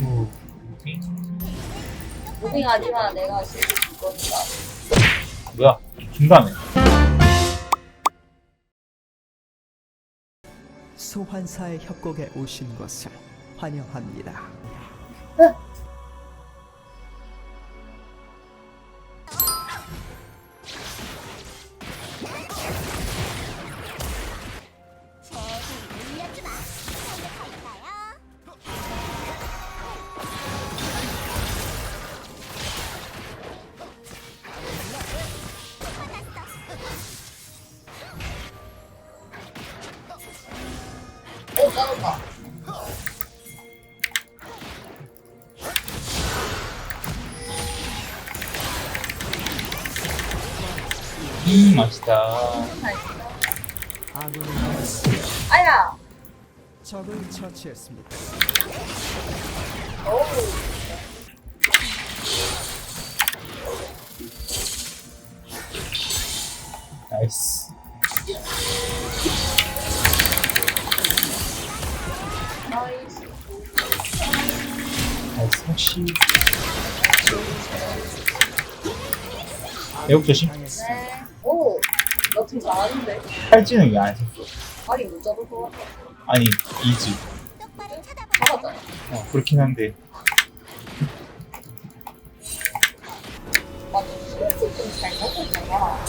무빙 무빙하지만 내가 실수 줄 거니까. 뭐야 중간에 소환사의 협곡에 오신 것을 환영합니다. 음 맛있다 아군이 아야! 적을 처치했습니다. 어우. 혹시 애국 조심 네. 오! 너팀 잘하는데? 팔찌는 왜 안 했어 발이 못 잡을 것 같아. 아니 이지 잡았잖아. 어 그렇긴 한데 맞아. 실수 좀잘 먹고 있잖아.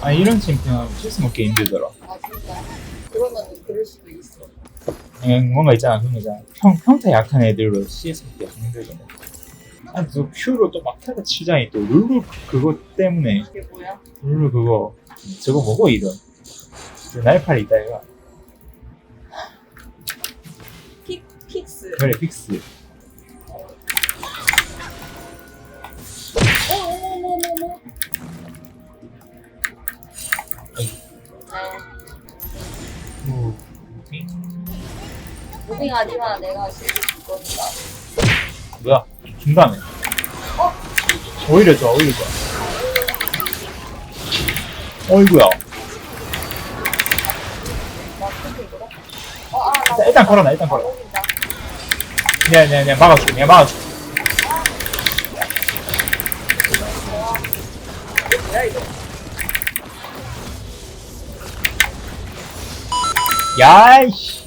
아니 이런 챔피언 실수 먹기 힘들더라 아, 진짜. 그러면 그럴 수도 있어. 뭔가 있잖아 그런 거잖아 평, 평타 약한 애들로 CS 먹기가 좀 힘들잖아 아니 또 Q로 또 막타가 치자니 또 룰루 그거 때문에 이게 뭐야? 룰루 그거 저거 뭐고 이런 저 날팔이 있다 얘가 픽, 픽스. 그래 픽스 어머머머머. 아이. 네. 무빙 무빙하지만 내가 실수 줄 거니까. 뭐야 중간에 어? 오히려 좋아 오히려 좋아 어이구야 나. 어, 아, 나 일단, 일단 걸어놔 일단 아, 걸어. 내가 내가 내가 막아줄게 내가 막아줄게 뭐야, 이거? 야이씨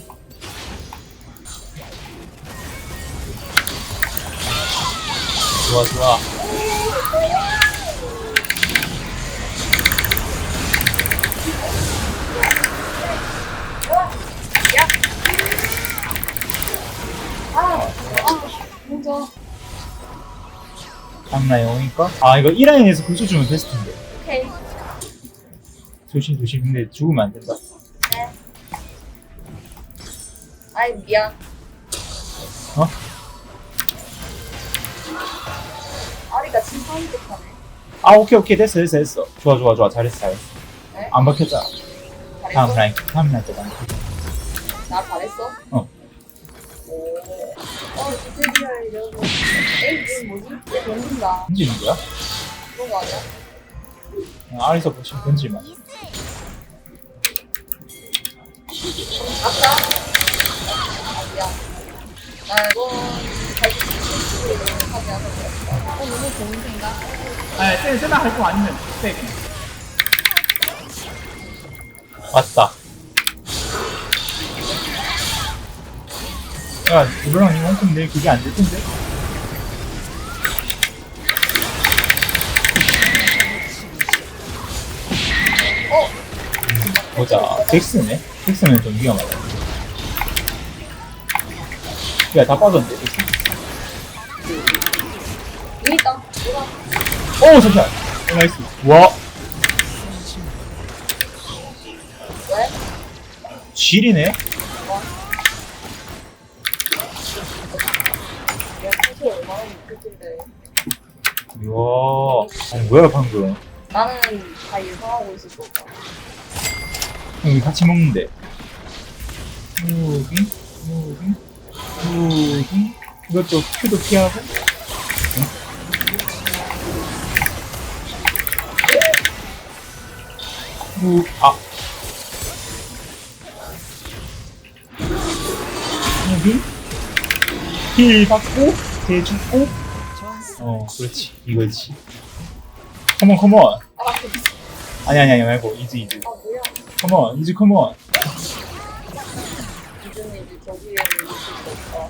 좋아 좋아. 강나 영이니까 아 이거 1라인에서 불소 주면 베스트 텐데 오케이. 조심 조심 근데 죽으면 안 된다 네. 아이, 미안. 어? 아 오케이 오케이 됐어 됐어 됐어 좋아 좋아 좋아 잘했어 잘했어 네? 안 박혔잖아 다음? 라인 다음 라인 때가 나 잘했어? 어. 오. 어. 에이, 이거 뭐지? 얘 던진다. 던지는 거야? 그런 거 아니야? 그냥 아래서 보시면 던지만 아까? 아, 미안. 나 자기 스스로 하지 않아서 그랬어. 어, 너무 좋은 생각? 아니 쎄 쎄나 할거 아니면 쎄 맞다. 야 누구랑 이만큼 내 그게 안 될 텐데? 어? 보자. 잭스네? 잭스는 좀 위험하다. 야 다 빠졌는데 잭스 위에 있다. 오 잠시만 오, 나이스 와 왜? 얼마나 이쁘길래. 이야 아니 뭐야 방금 나는 다 예상하고 같아. 우리 같이 먹는데 무빙 무빙 무빙 이것도 큐도 피하고 무, 아. 무빙? 힐 받고 대주고 어 그렇지 이거지 컴온 컴온 아, 아니 아니 아니 말고 이즈 이즈 아 뭐야? 컴온 이즈 컴온 이제는 이제 저기에 있을 수 없다.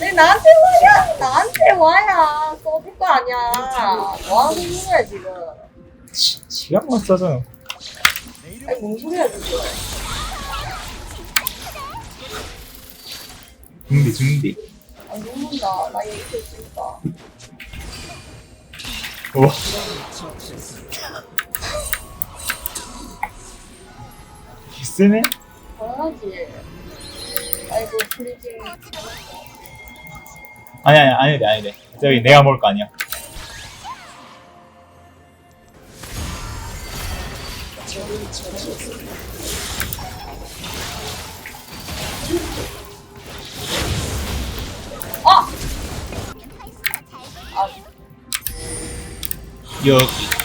네 나한테 와야 나한테 와야 써줄 거 아니야. 뭐 하고 있는 거야 지금? 지, 지가 못 싸잖아 아니 뭔 소리야 지금? 죽는디 죽는디 아 죽는다. 나 이렇게 있으니까. 우와 개쎄네 당연하지. 아이고 프리징. 아니 아니 아니래 아니래 저기 내가 먹을 거 아니야 여기